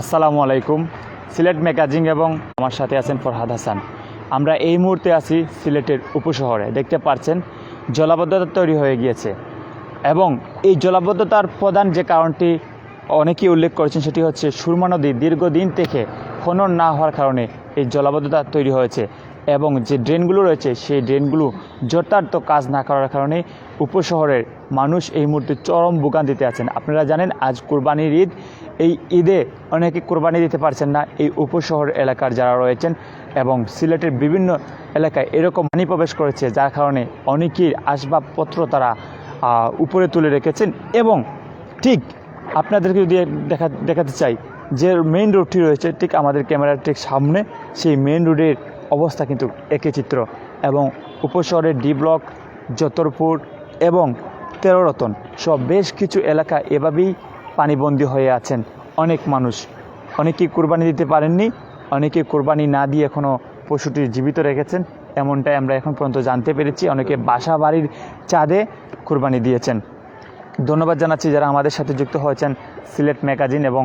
আসসালামু আলাইকুম। সিলেট ম্যাগাজিন এবং আমার সাথে আছেন ফরহাদ হাসান। আমরা এই মুহূর্তে আছি সিলেটের উপশহরে। দেখতে পাচ্ছেন, জলাবদ্ধতা তৈরি হয়ে গিয়েছে। এবং এই জলাবদ্ধতার প্রধান যে কারণটি অনেকেই উল্লেখ করেছেন, সেটি হচ্ছে সুরমা নদী দীর্ঘদিন থেকে খনন না হওয়ার কারণে এই জলাবদ্ধতা তৈরি হয়েছে। এবং যে ড্রেনগুলো রয়েছে, সেই ড্রেনগুলো যথার্থ কাজ না করার কারণে উপশহরের মানুষ এই মুহূর্তে চরম ভোগান্তিতে আছেন। আপনারা জানেন, আজ কোরবানির ঈদ। এই ঈদে অনেকে কোরবানি দিতে পারছেন না। এই উপশহর এলাকার যারা রয়েছেন এবং সিলেটের বিভিন্ন এলাকায় এরকম পানি প্রবেশ করেছে, যার কারণে অনেকের আসবাবপত্র তারা উপরে তুলে রেখেছেন এবং ঠিক আপনাদেরকে যদি দেখা, দেখাতে চাই, যে মেইন রোডটি রয়েছে, ঠিক আমাদের ক্যামেরার ঠিক সামনে, সেই মেইন রোডের অবস্থা কিন্তু একই চিত্র এবং উপশহরের ডি ব্লক যতরপুর এবং তেরোরতন সব বেশ কিছু এলাকা এভাবেই পানিবন্দী হয়ে আছেন অনেক মানুষ। অনেকেই কোরবানি দিতে পারেননি, অনেকে কোরবানি না দিয়ে এখনও পশুটি জীবিত রেখেছেন, এমনটাই আমরা এখন পর্যন্ত জানতে পেরেছি। অনেকে বাসা বাড়ির চাঁদে কোরবানি দিয়েছেন। ধন্যবাদ জানাচ্ছি যারা আমাদের সাথে যুক্ত হয়েছেন সিলেট ম্যাগাজিন এবং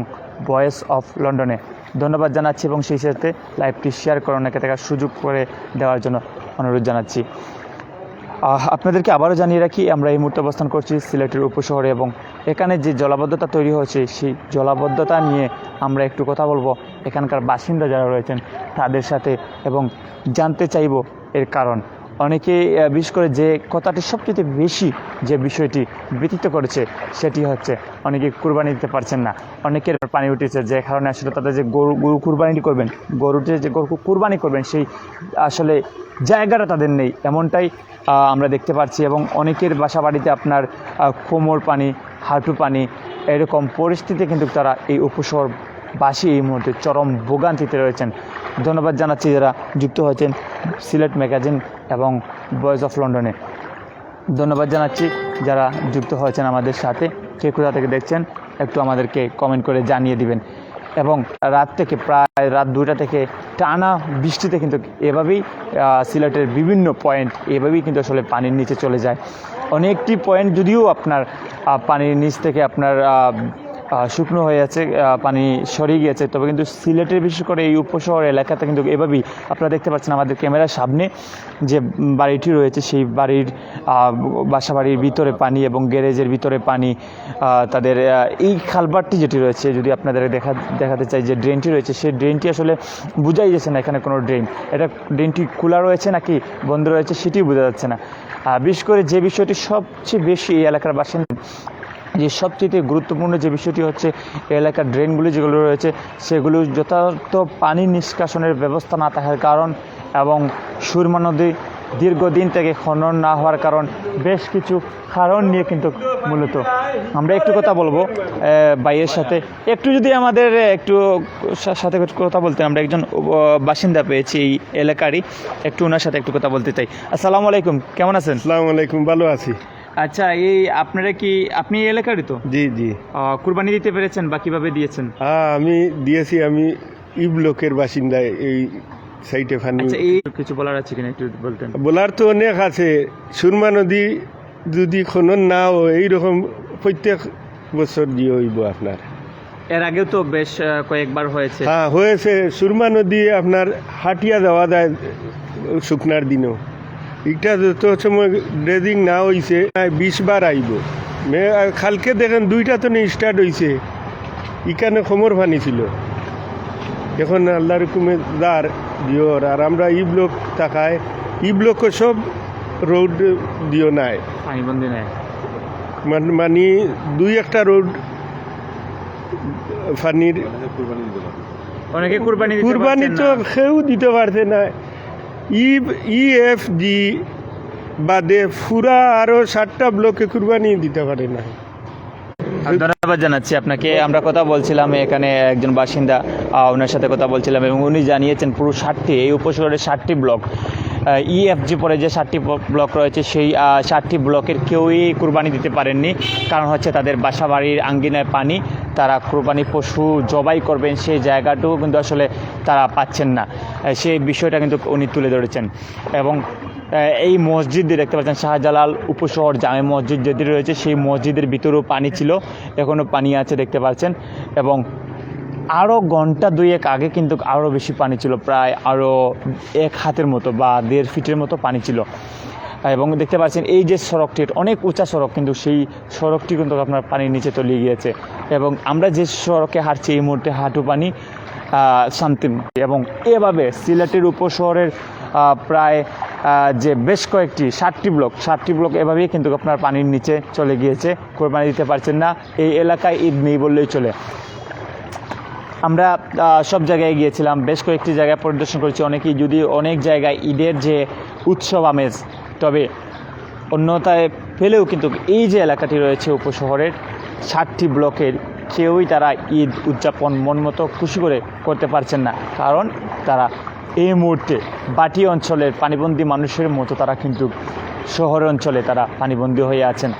ভয়েস অফ লন্ডনে। ধন্যবাদ জানাচ্ছি এবং সেই সাথে লাইভটি শেয়ার করে অনেকে দেখার সুযোগ করে দেওয়ার জন্য অনুরোধ জানাচ্ছি। আপনাদেরকে আবারও জানিয়ে রাখি, আমরা এই মুহূর্তে অবস্থান করছি সিলেটের উপশহরে এবং এখানে যে জলাবদ্ধতা তৈরি হয়েছে, সেই জলাবদ্ধতা নিয়ে আমরা একটু কথা বলব। এখানকার বাসিন্দা যারা রয়েছেন তাদের সাথে এবং জানতে চাইব এর কারণ। অনেকে বিশেষ করে যে কথাটি সবচেয়ে বেশি যে বিষয়টি ব্যতীত করেছে, সেটি হচ্ছে, অনেকে কুরবানি দিতে পারছেন না। অনেকের পানি উঠেছে, যে কারণে আসলে তাদের যে গরু গরু কুরবানি করবেন গরুতে যে গরু কুরবানি করবেন, সেই আসলে জায়গাটা তাদের নেই। এমনটাই আমরা দেখতে পাচ্ছি এবং অনেকের বাসা বাড়িতে আপনার কোমর পানি, হাঁটু পানি এরকম পরিস্থিতিতে কিন্তু তারা এই উপশহর বাসী এই মুহূর্তে চরম ভোগান্তিতে রয়েছেন। ধন্যবাদ জানাচ্ছি যারা যুক্ত হয়েছেন সিলেট ম্যাগাজিন এবং ভয়েস অফ লন্ডনে। ধন্যবাদ জানাচ্ছি যারা যুক্ত হয়েছেন আমাদের সাথে। কে কোথা থেকে দেখছেন, একটু আমাদেরকে কমেন্ট করে জানিয়ে দিবেন। এবং রাত থেকে প্রায় রাত দুটা থেকে টানা বৃষ্টিতে কিন্তু এভাবেই সিলেটের বিভিন্ন পয়েন্ট এভাবেই কিন্তু আসলে পানির নিচে চলে যায়। অনেকটি পয়েন্ট যদিও আপনার পানির নিচ থেকে আপনার শুকনো হয়ে আছে পানি সরিয়ে গিয়েছে। তবে কিন্তু সিলেটের, বিশেষ করে এই উপশহর এলাকাতে কিন্তু এভাবেই আপনারা দেখতে পাচ্ছেন আমাদের ক্যামেরার সামনে যে বাড়িটি রয়েছে, সেই বাড়ির বাসা বাড়ির ভিতরে পানি এবং গ্যারেজের ভিতরে পানি তাদের এই খালবারটি যেটি রয়েছে, যদি আপনাদের দেখা, দেখাতে চাই যে ড্রেনটি রয়েছে, সেই ড্রেনটি আসলে বোঝাই যাচ্ছে না এখানে কোনো ড্রেন। এটা ড্রেনটি খোলা রয়েছে নাকি বন্ধ রয়েছে, সেটিও বোঝা যাচ্ছে না। বিশেষ করে যে বিষয়টি সবচেয়ে বেশি এই এলাকার বাসিন্দা যে সবচেয়ে গুরুত্বপূর্ণ যে বিষয়টি হচ্ছে এলাকার ড্রেনগুলি যেগুলো রয়েছে সেগুলো যথাযথ পানি নিষ্কাশনের ব্যবস্থা না থাকার কারণ এবং সুরমা নদী দীর্ঘদিন থেকে খনন না হওয়ার কারণ বেশ কিছু কারণ নিয়ে কিন্তু মূলত। আমরা একটু কথা বলব আহ, ভাইয়ের সাথে। একটু যদি আমাদের একটু সাথে কথা বলতে আমরা একজন বাসিন্দা পেয়েছি এই এলাকারই। একটু ওনার সাথে একটু কথা বলতে চাই। আসসালামু আলাইকুম কেমন আছেন? আসসালামু আলাইকুম ভালো আছি। আচ্ছা এই আপনারা কি আপনি এই এলাকারই তো? জি জি। কুরবানি দিতে পেরেছেন বা কীভাবে দিয়েছেন? হ্যাঁ আমি দিয়েছি আমি ই ব্লকের বাসিন্দা এই সাইটে ফানি। আচ্ছা এই কিছু বলার আছে কিনা একটু বলতেন? বলার তো অনেক আছে। সুরমা নদী যদি খনন না হয় এইরকম প্রত্যেক বছর দিয়ে হইব আপনার। এর আগেও তো বেশ কয়েকবার হয়েছে। হ্যাঁ হয়েছে। সুরমা নদী আপনার হাটিয়া যাওয়া যায় শুকনার দিনেও। এটা যত সময় ড্রেজিং না হইছে বিশ বার আইব। মে খালকে দেখেন দুইটা তো স্টার্ট হইছে। ইখানে খমর পানি ছিল। এখন আল্লাহ রকমের দার দিওর। আর আমরা ই ব্লক থাকায় ই ব্লক সব রোড দিও নাই। মানে দুই একটা রোড অনেকে কুরবানি কুরবানি তো। কেউ দিতে পারছে না। ই ই এফ জি বাদে ফুরা আরও সাতটা ব্লকে কুরবানি দিতে পারে না। ধন্যবাদ জানাচ্ছি আপনাকে। আমরা কথা বলছিলাম এখানে একজন বাসিন্দা ওনার সাথে কথা বলছিলাম এবং উনি জানিয়েছেন পুরো ষাটটি এই উপশহরের ষাটটি ব্লক। ইএফজি পরে যে ষাটটি ব্লক রয়েছে সেই ষাটটি ব্লকের কেউই কুরবানি দিতে পারেননি। কারণ হচ্ছে তাদের বাসা বাড়ির আঙ্গিনায় পানি, তারা কুরবানি পশু জবাই করবেন সেই জায়গাটুকু কিন্তু আসলে তারা পাচ্ছেন না। সেই বিষয়টা কিন্তু উনি তুলে ধরেছেন। এবং এই মসজিদ দেখতে পাচ্ছেন শাহজালাল উপশহর জামে মসজিদ যেটি রয়েছে, সেই মসজিদের ভিতরেও পানি ছিল এখনও পানি আছে দেখতে পাচ্ছেন। এবং আরও ঘণ্টা দুয়েক আগে কিন্তু আরও বেশি পানি ছিল, প্রায় আরও এক হাতের মতো বা দেড় ফিটের মতো পানি ছিল। এবং দেখতে পাচ্ছেন এই যে সড়কটি অনেক উঁচা সড়ক, কিন্তু সেই সড়কটি কিন্তু আপনার পানির নিচে তলিয়ে গিয়েছে। এবং আমরা যে সড়কে হাঁটছি, এই মুহূর্তে হাঁটু পানি শান্তি এবং এভাবে সিলেটের উপশহরের প্রায় যে বেশ কয়েকটি ষাটটি ব্লক ষাটটি ব্লক এভাবেই কিন্তু আপনার পানির নিচে চলে গিয়েছে। কোরবানি দিতে পারছেন না, এই এলাকায় ঈদ নেই বললেই চলে। আমরা সব জায়গায় গিয়েছিলাম, বেশ কয়েকটি জায়গায় পরিদর্শন করেছি অনেকেই যদি অনেক জায়গায় ঈদের যে উৎসব আমেজ, তবে অন্যতায় ফেলেও কিন্তু এই যে এলাকাটি রয়েছে উপশহরের ষাটটি ব্লকের, কেউই তারা ঈদ উদযাপন মন মতো খুশি করে করতে পারছেন না। কারণ তারা এই মুহূর্তে বাটি অঞ্চলের পানিবন্দী মানুষের মতো তারা কিন্তু শহর অঞ্চলে তারা পানিবন্দী হয়ে আছেন।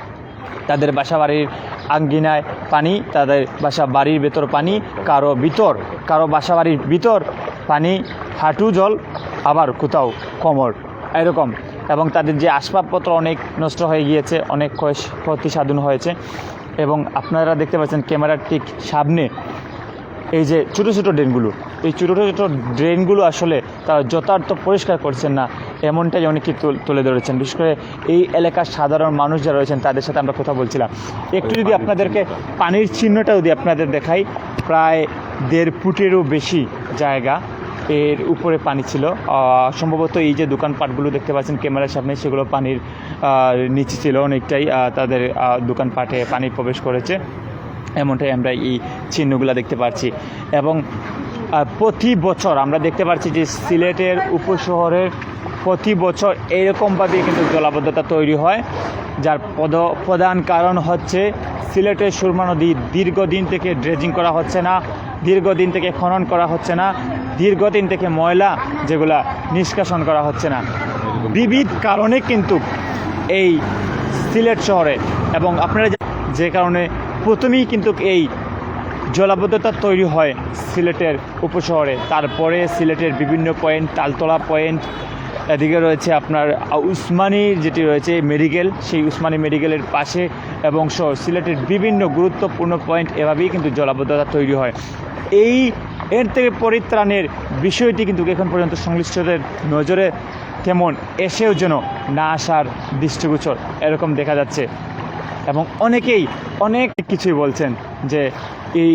তাদের বাসা বাড়ির আঙ্গিনায় পানি, তাদের বাসা বাড়ির ভেতর পানি, কারও ভিতর, কারও বাসা বাড়ির ভিতর পানি, হাঁটু জল, আবার কোথাও কোমর। এরকম। এবং তাদের যে আসবাবপত্র অনেক নষ্ট হয়ে গিয়েছে, অনেক ক্ষয়- ক্ষতি সাধন হয়েছে। এবং আপনারা দেখতে পাচ্ছেন ক্যামেরার ঠিক সামনে এই যে ছোটো ছোটো ড্রেনগুলো। এই ছোটো ছোটো ড্রেনগুলো আসলে তারা যথার্থ পরিষ্কার করছেন না, এমনটাই অনেকে তুল- ধরেছেন। বিশেষ করে এই এলাকার সাধারণ মানুষ যারা রয়েছেন, তাদের সাথে আমরা কথা বলছিলাম। একটু যদি আপনাদেরকে পানির চিহ্নটা যদি আপনাদের দেখাই, প্রায় দেড় ফুটেরও বেশি জায়গা এর উপরে পানি ছিল। সম্ভবত এই যে দোকানপাটগুলো দেখতে পাচ্ছেন ক্যামেরার সামনে, সেগুলো পানির নিচে ছিল অনেকটাই তাদের দোকানপাটে পানি প্রবেশ করেছে। এমনটাই আমরা এই চিহ্নগুলো দেখতে পাচ্ছি। এবং প্রতি বছর আমরা দেখতে পাচ্ছি যে সিলেটের উপশহরের প্রতি বছর এরকমভাবে কিন্তু জলাবদ্ধতা তৈরি হয়, যার পদ, প্রধান কারণ হচ্ছে সিলেটের সুরমা নদী দীর্ঘদিন থেকে ড্রেজিং করা হচ্ছে না, দীর্ঘদিন থেকে খনন করা হচ্ছে না, দীর্ঘদিন থেকে ময়লা যেগুলা নিষ্কাশন করা হচ্ছে না। বিবিধ কারণে কিন্তু এই সিলেট শহরে এবং আপনারা যে কারণে প্রথমেই কিন্তু এই জলাবদ্ধতা তৈরি হয় সিলেটের উপশহরে। তারপরে সিলেটের বিভিন্ন পয়েন্ট, তালতলা পয়েন্ট, এদিকে রয়েছে আপনার উসমানী যেটি রয়েছে মেডিকেল। সেই উসমানী মেডিকেলের পাশে এবং সিলেটের বিভিন্ন গুরুত্বপূর্ণ পয়েন্ট এভাবেই কিন্তু জলাবদ্ধতা তৈরি হয়। এই এর থেকে পরিত্রাণের বিষয়টি কিন্তু এখন পর্যন্ত সংশ্লিষ্টদের নজরে তেমন এসেও যেন না আসার দৃষ্টিগোচর, এরকম দেখা যাচ্ছে। এবং অনেকেই অনেক কিছুই বলছেন যে এই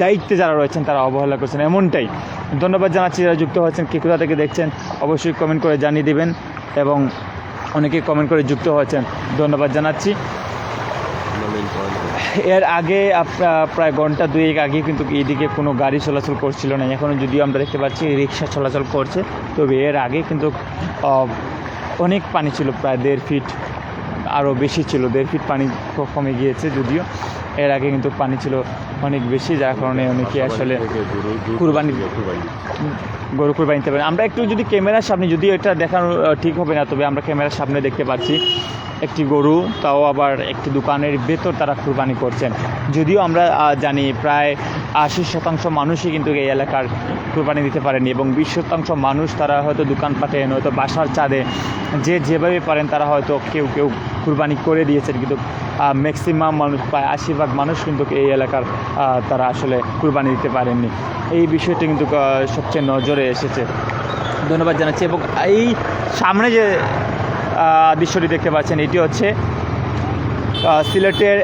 দায়িত্বে যারা রয়েছেন, তারা অবহেলা করছেন। এমনটাই। ধন্যবাদ জানাচ্ছি যারা যুক্ত হয়েছেন, কে কোথা থেকে দেখছেন, অবশ্যই কমেন্ট করে জানিয়ে দেবেন এবং অনেকে কমেন্ট করে যুক্ত হয়েছেন। ধন্যবাদ জানাচ্ছি। এর আগে প্রায় ঘণ্টা দুয়েক আগে কিন্তু এইদিকে কোনো গাড়ি চলাচল করছিল না। এখনও যদিও আমরা দেখতে পাচ্ছি রিক্সা চলাচল করছে, তবে এর আগে কিন্তু অনেক পানি ছিল, প্রায় দেড় ফিট আরও বেশি ছিল। দেড় ফিট পানি কমে গিয়েছে যদিও। এর আগে কিন্তু পানি ছিল অনেক বেশি, যার কারণে অনেকে আসলে কুরবানি গরু কুরবানি নিতে পারেন। আমরা একটু যদি ক্যামেরার সামনে যদি এটা দেখানো ঠিক হবে না, তবে আমরা ক্যামেরার সামনে দেখতে পাচ্ছি। একটি গরু, তাও আবার একটি দোকানের ভেতর তারা কুরবানি করছেন। যদিও আমরা জানি প্রায় আশি শতাংশ মানুষই কিন্তু এই এলাকার কুরবানি দিতে পারেনি এবং বিশ শতাংশ মানুষ তারা হয়তো দোকানপাটে নয়তো বাসার চাঁদে যে যেভাবে পারেন তারা হয়তো কেউ কেউ কুরবানি করে দিয়েছেন। কিন্তু ম্যাক্সিমাম মানুষ, প্রায় আশি ভাগ মানুষ কিন্তু এই এলাকার তারা আসলে কুরবানি দিতে পারেননি। এই বিষয়টি কিন্তু সবচেয়ে নজরে এসেছে। ধন্যবাদ জানাচ্ছি এবং এই সামনে যে দৃশ্যটি দেখতে পাচ্ছেন, এটি হচ্ছে সিলেটের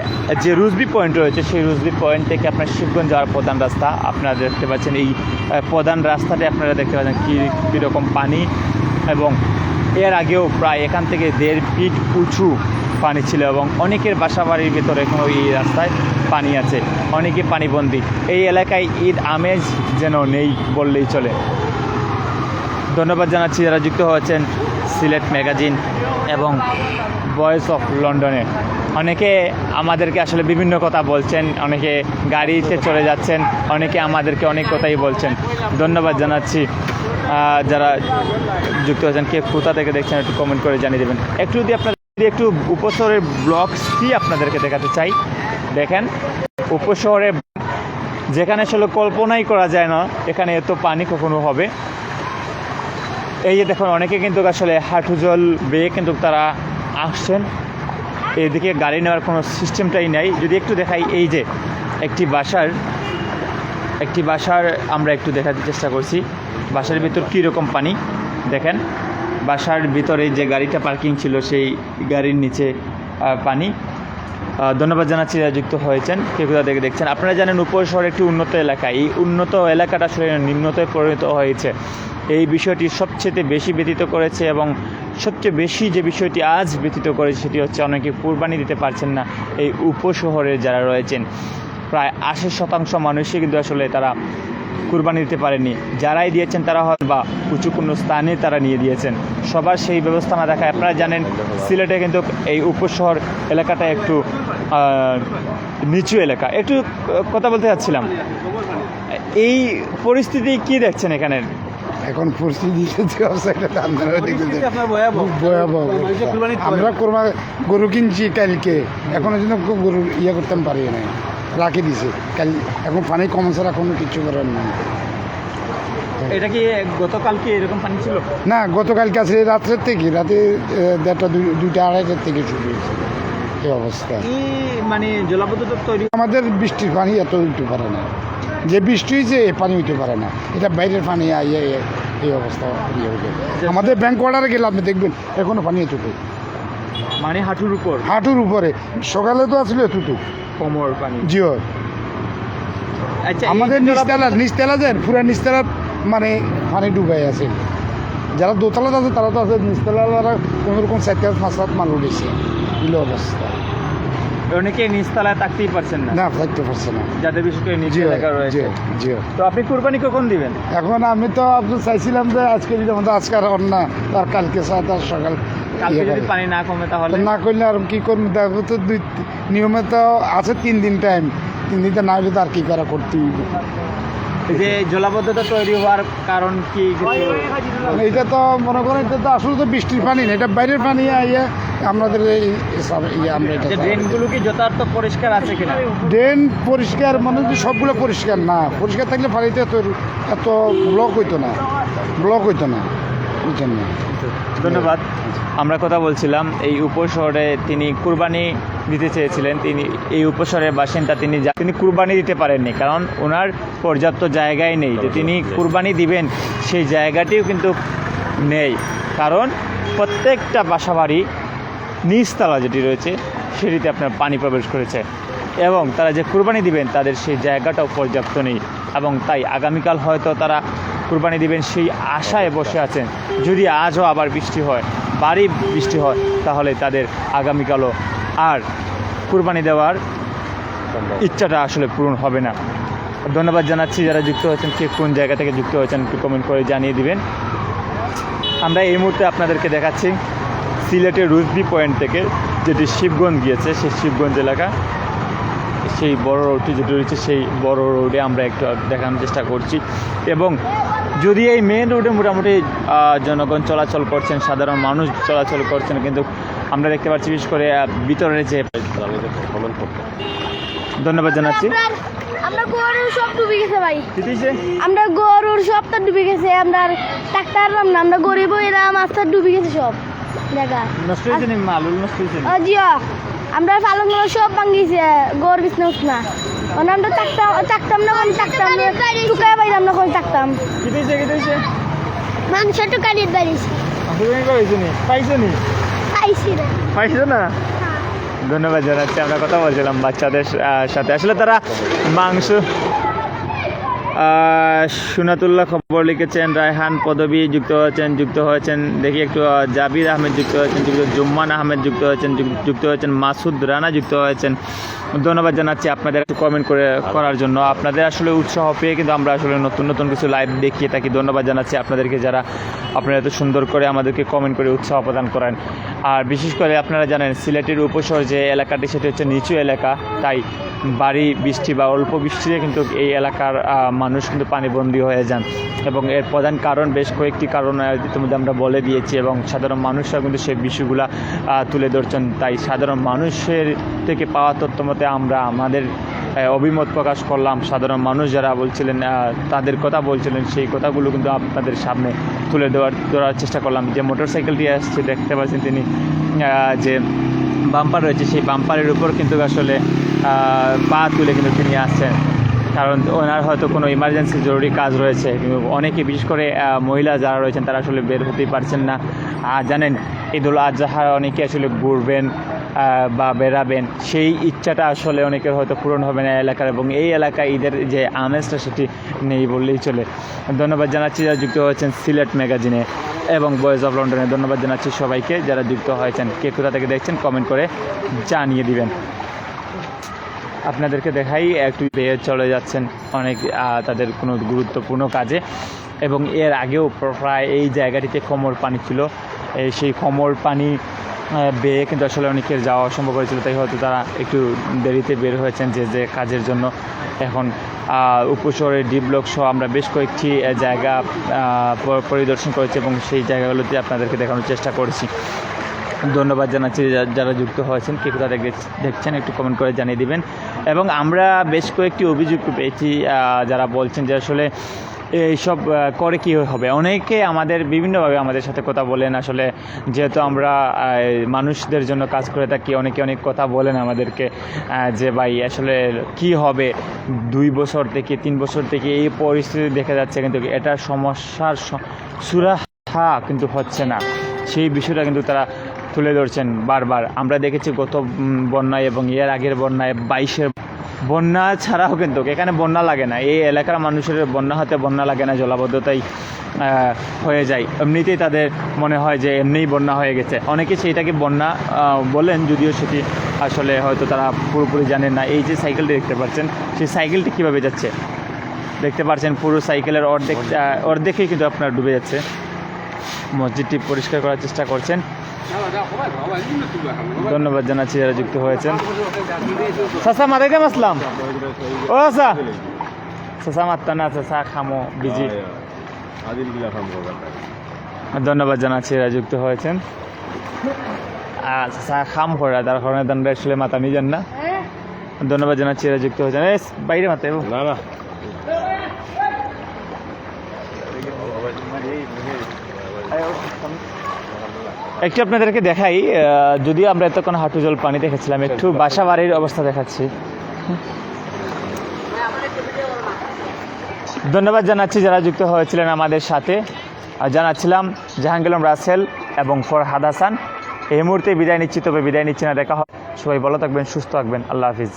যে রুজবি পয়েন্ট রয়েছে, সেই রুজবি পয়েন্ট থেকে আপনার শিবগঞ্জ যাওয়ার প্রধান রাস্তা। আপনারা দেখতে পাচ্ছেন, এই প্রধান রাস্তাটি আপনারা দেখতে পাচ্ছেন কী, কীরকম পানি এবং এর আগেও প্রায় এখান থেকে দেড় ফিট উঁচু পানি ছিল এবং অনেকের বাসা বাড়ির ভেতরে এখনও এই রাস্তায় পানি আছে, অনেকে পানিবন্দী। এই এলাকায় ঈদ আমেজ যেন নেই বললেই চলে। ধন্যবাদ জানাচ্ছি যারা যুক্ত হয়েছেন। সিলেট ম্যাগাজিন এবং ভয়েস অফ লন্ডনে অনেকে আমাদেরকে আসলে বিভিন্ন কথা বলছেন, অনেকে গাড়িতে চলে যাচ্ছেন, অনেকে আমাদেরকে অনেক কথাই বলছেন। ধন্যবাদ জানাচ্ছি। যারা যুক্ত হয়েছেন, কে কোথা থেকে দেখছেন একটু কমেন্ট করে জানিয়ে দেবেন। একটু যদি আপনাদের যদি একটু উপশহরের ব্লগসটি আপনাদেরকে দেখাতে চাই, দেখেন উপশহরে যেখানে আসলে কল্পনাই করা যায় না, এখানে এত পানি কখনো হবে। এই যে দেখুন, অনেকে কিন্তু আসলে হাঁটু জল বেয়ে কিন্তু তারা আসছেন। এদিকে গাড়ি নেওয়ার কোনো সিস্টেমটাই নাই। যদি একটু দেখাই এই যে একটি বাসার একটি বাসার আমরা একটু দেখাতে চেষ্টা করছি। বাসার ভিতর কীরকম পানি? দেখেন, বাসার ভিতরে যে গাড়িটা পার্কিং ছিল সেই গাড়ির নিচে পানি। ধন্যবাদ জানাচ্ছি যারা যুক্ত হয়েছেন, কে কোথা থেকে দেখছেন? আপনারা জানেন উপর শহর একটি উন্নত এলাকা। এই উন্নত এলাকাটা আসলে নিম্নতে পরিণত হয়েছে। এই বিষয়টি সবচেয়ে বেশি ব্যতীত করেছে এবং সবচেয়ে বেশি যে বিষয়টি আজ ব্যতীত করেছে, সেটি হচ্ছে অনেকে কুরবানি দিতে পারছেন না। এই উপশহরে যারা রয়েছেন, প্রায় আশি শতাংশ মানুষই কিন্তু আসলে তারা কুরবানি দিতে পারেনি। যারাই দিয়েছেন তারা হয়তো বা উঁচু কোনো স্থানে তারা নিয়ে দিয়েছেন। সবার সেই ব্যবস্থা না দেখায় আপনারা জানেন সিলেটে কিন্তু এই উপশহর এলাকাটা একটু আহ, নিচু এলাকা। একটু কথা বলতে চাচ্ছিলাম এই পরিস্থিতি কি দেখছেন এখানে? এখন পরিস্থিতি ভয়াবহ। দিতে আমরা কোরমা গরু কিনছি কালকে। এখনও জন্য গরু ইয়ে করতে পারি নাই। রাখি দিছে। কাল এখন পানি কমছে কোনো কিছু করার নেই। এটা কি গতকালকে এরকম পানি ছিল? না গতকালকে আছে রাত্রের থেকে রাতে দেড়টা দুই- দুইটা আড়াইটার থেকে শুরু হয়েছে এই অবস্থা। মানে জলাবদ্ধতা তৈরি আমাদের বৃষ্টির পানি এত হইতে পারে না। যে বৃষ্টি হয়েছে এ পানি হইতে পারে না। এটা বাইরের পানি এই অবস্থা ইয়ে হয়ে আমাদের ব্যাংক অর্ডারে গেলে আপনি দেখবেন এখনও পানি এতটুকু মানে হাঁটুর উপর? হাঁটুর উপরে। সকালে তো আসলে এতটুকু। কোমর পানি। জিও আচ্ছা আমাদের নিচতলা নিচতলা দেন পুরা নিচতলা মানে পানি ডুবাই আছে। যারা দোতলাতে আছে তারা তো আছে নিচতলা কোনো রকম চারটে পাঁচ সাত মানুষ উঠেছে। এগুলো অবস্থা। অনেকে নিচতলায় থাকতেই পারছেন না। না থাকতে পারছে না। যাদের বিশেষ করে নিচে এলাকা রয়েছে। জিও তো আপনি কুরবানি কখন দিবেন? এখন আমি তো আপনি চাইছিলাম যে আজকে যদি আমাদের আজকে আর অন্য আর কালকে সাত আর সকাল কালকে ইয়ে যদি পানি না কমে তাহলে? না করলে আর কি করব? দেখো তো দুই নিয়মে তো আছে তিন দিন টাইম তিন দিনটা না হলে তো আর কি করা। এই যে জলাবদ্ধতা তৈরি হওয়ার কারণ কি মানে এটা তো মনে করেন এটা তো আসলে তো বৃষ্টির পানি না এটা বাইরের পানি আইয়া আমাদের এই সব- ইয়ে আমরা এটা ড্রেনগুলো কি যথার্থ পরিষ্কার আছে কিনা? ড্রেন পরিষ্কার মানে সবগুলো পরিষ্কার? না পরিষ্কার থাকলে পানিতে এত এত ব্লক হইতো না ব্লক হইতো না বুঝছেন না ধন্যবাদ। আমরা কথা বলছিলাম এই উপশহরে তিনি কুরবানি দিতে চেয়েছিলেন তিনি এই উপশহরের বাসিন্দা তিনি তিনি কুরবানি দিতে পারেননি কারণ ওনার পর্যাপ্ত জায়গায় নেই। যে তিনি কুরবানি দিবেন সেই জায়গাটিও কিন্তু নেই। কারণ প্রত্যেকটা বাসাবাড়ি নিচতলা যেটি রয়েছে সেটিতে আপনার পানি প্রবেশ করেছে এবং তারা যে কুরবানি দিবেন তাদের সেই জায়গাটাও পর্যাপ্ত নেই এবং তাই আগামীকাল হয়তো তারা কুরবানি দিবেন সেই আশায় বসে আছেন। যদি আজও আবার বৃষ্টি হয় বাড়ি বৃষ্টি হয়, তাহলে তাদের আগামীকালও আর কুরবানি দেওয়ার ইচ্ছাটা আসলে পূরণ হবে না। ধন্যবাদ জানাচ্ছি যারা যুক্ত হয়েছেন, কে কোন জায়গা থেকে যুক্ত হয়েছেন একটু কমেন্ট করে জানিয়ে দিবেন। আমরা এই মুহূর্তে আপনাদেরকে দেখাচ্ছি সিলেটের রুজবি পয়েন্ট থেকে, যেটি শিবগঞ্জ গিয়েছে, সেই শিবগঞ্জ এলাকা। সেই বড় রোডটি যেটি রয়েছে সেই বড় রোডে আমরা একটু দেখানোর চেষ্টা করছি। এবং যদি এই মেন রোডে মোটামুটি জনগণ চলাচল করছেন সাধারণ মানুষ চলাচল করছেন কিন্তু আমরা দেখতে পাচ্ছি বিশেষ করে ভিতরে যে ধন্যবাদ জানাচ্ছি। আমরা গরুর সব ডুবে গেছে ভাই। আমরা গরুর সবটা ডুবে গেছে আমরা ডাক্তার না আমরা গরিব এরা মাছটা ডুবে গেছে সব। দেখা। নষ্ট হয়েছে নষ্ট হয়েছে নি? আমরা পালং সব বিছনা উঠনা মানে আমরা থাকতাম থাকতাম না থাকতাম টুকায় পাইলাম না থাকতাম। মাংস টুকানির বাড়িছে নি? পাইছে নি? না ধন্যবাদ জানাচ্ছি আমরা কথা বলছিলাম বাচ্চাদের সাথে। আসলে তারা মাংস আহ, সুনাতুল্লাহ খবর লিখেছেন, রায়হান পদবী যুক্ত হয়েছেন যুক্ত হয়েছেন, দেখি একটু জাবির আহমেদ যুক্ত হয়েছেন, যুক্ত, জুম্মান আহমেদ যুক্ত হয়েছেন যুক- যুক্ত হয়েছেন, মাসুদ রানা যুক্ত হয়েছেন। ধন্যবাদ জানাচ্ছি আপনাদের একটু কমেন্ট করে, করার জন্য। আপনাদের আসলে উৎসাহ পেয়ে কিন্তু আমরা আসলে নতুন নতুন কিছু লাইভ দেখিয়ে থাকি। ধন্যবাদ জানাচ্ছি আপনাদেরকে যারা আপনারা এত সুন্দর করে আমাদেরকে কমেন্ট করে উৎসাহ প্রদান করেন। আর বিশেষ করে আপনারা জানেন, সিলেটের উপশহর যে এলাকাটি, সেটি হচ্ছে নিচু এলাকা। তাই বাড়ি বৃষ্টি বা অল্প বৃষ্টিতে কিন্তু এই এলাকার মানুষ কিন্তু পানিবন্দী হয়ে যান। এবং এর প্রধান কারণ বেশ কয়েকটি কারণ ইতিমধ্যে আমরা বলে দিয়েছি এবং সাধারণ মানুষরা কিন্তু সেই বিষয়গুলা তুলে ধরছেন। তাই সাধারণ মানুষের থেকে পাওয়া তথ্য মতে আমরা আমাদের অভিমত প্রকাশ করলাম। সাধারণ মানুষ যারা বলছিলেন তাদের কথা বলছিলেন, সেই কথাগুলো কিন্তু আপনাদের সামনে তুলে দেওয়ার ধরার চেষ্টা করলাম। যে মোটরসাইকেলটি আসছে, দেখতে পাচ্ছেন তিনি যে বাম্পার রয়েছে, সেই বাম্পারের উপর কিন্তু আসলে পা তুলে কিন্তু তিনি আসছেন। কারণ ওনার হয়তো কোনো ইমার্জেন্সি জরুরি কাজ রয়েছে। অনেকে বিশেষ করে মহিলা যারা রয়েছেন, তারা আসলে বের হতেই পারছেন না। আর জানেন, ঈদুল আজহা অনেকে আসলে ঘুরবেন বা বেরাবেন সেই ইচ্ছাটা আসলে অনেকের হয়তো পূরণ হবে না এলাকার এবং এই এলাকায় ঈদের যে আমেজটা সেটি নেই বললেই চলে। ধন্যবাদ জানাচ্ছি যারা যুক্ত হয়েছেন সিলেট ম্যাগাজিনে এবং বয়েজ অফ লন্ডনে ধন্যবাদ জানাচ্ছি সবাইকে যারা যুক্ত হয়েছেন। কে কোথা থেকে দেখছেন কমেন্ট করে জানিয়ে দিবেন। আপনাদেরকে দেখাই একটু বেয়ে চলে যাচ্ছেন অনেক তাদের কোনো গুরুত্বপূর্ণ কাজে। এবং এর আগেও প্রায় এই জায়গাটিতে কোমর পানি ছিল। এই সেই কোমর পানি বেয়ে কিন্তু আসলে অনেকের যাওয়া অসম্ভব হয়েছিল। তাই হয়তো তারা একটু দেরিতে বের হয়েছেন যে যে কাজের জন্য। এখন উপশহরের ডি ব্লক সহ আমরা বেশ কয়েকটি জায়গা পরিদর্শন করেছি এবং সেই জায়গাগুলোতে আপনাদেরকে দেখানোর চেষ্টা করেছি। ধন্যবাদ জানাচ্ছি যারা যুক্ত হয়েছেন, কে কোথা দেখছেন একটু কমেন্ট করে জানিয়ে দিবেন। এবং আমরা বেশ কয়েকটি অভিযোগ পেয়েছি যারা বলছেন যে আসলে এইসব করে কি হবে? অনেকে আমাদের বিভিন্নভাবে আমাদের সাথে কথা বলেন, আসলে যেহেতু আমরা মানুষদের জন্য কাজ করে থাকি, অনেকে অনেক কথা বলেন আমাদেরকে যে ভাই আসলে কি হবে? দুই বছর থেকে, তিন বছর থেকে এই পরিস্থিতি দেখা যাচ্ছে, কিন্তু এটা সমস্যার সুরাহা কিন্তু হচ্ছে না। সেই বিষয়টা কিন্তু তারা তুলে ধরছেন বারবার। আমরা দেখেছি গত বন্যায় এবং এর আগের বন্যায় বাইশের বন্যা ছাড়াও কিন্তু, এখানে বন্যা লাগে না। এই এলাকার মানুষের বন্যা হতে বন্যা লাগে না, জলাবদ্ধতাই হয়ে যায়। এমনিতেই তাদের মনে হয় যে এমনিই বন্যা হয়ে গেছে। অনেকে সেইটাকে বন্যা বলেন, যদিও সেটি আসলে হয়তো তারা পুরোপুরি জানেন না। এই যে সাইকেলটি দেখতে পাচ্ছেন, সেই সাইকেলটি কীভাবে যাচ্ছে? দেখতে পাচ্ছেন পুরো সাইকেলের অর্ধেক অর্ধেকই কিন্তু আপনার ডুবে যাচ্ছে। মসজিদটি পরিষ্কার করার চেষ্টা করছেন। ধন্যবাদ জানাচ্ছি যারা যুক্ত হয়েছেন সাসা মাদাইকাম আসলাম ও আসা সাসা মাত্তা না সাসা খামো বিজি ধন্যবাদ জানাচ্ছি যারা যুক্ত হয়েছেন আর সাসা খাম করা তার কারণে দান আসলে মাথা নিয়ে না ধন্যবাদ জানাচ্ছি যারা যুক্ত হয়েছেন এস বাইরে মাতে না না একটু আপনাদেরকে দেখাই যদিও আমরা এতক্ষণ হাঁটু জল পানি দেখেছিলাম একটু বাসা বাড়ির অবস্থা দেখাচ্ছি। ধন্যবাদ জানাচ্ছি যারা যুক্ত হয়েছিলেন আমাদের সাথে। আর জানাচ্ছিলাম জাহাঙ্গীর আলম রাসেল এবং ফরহাদ হাসান। এই মুহূর্তে বিদায় নিচ্ছি তবে বিদায় নিচ্ছি না দেখা হবে। সবাই ভালো থাকবেন সুস্থ থাকবেন আল্লাহ হাফিজ।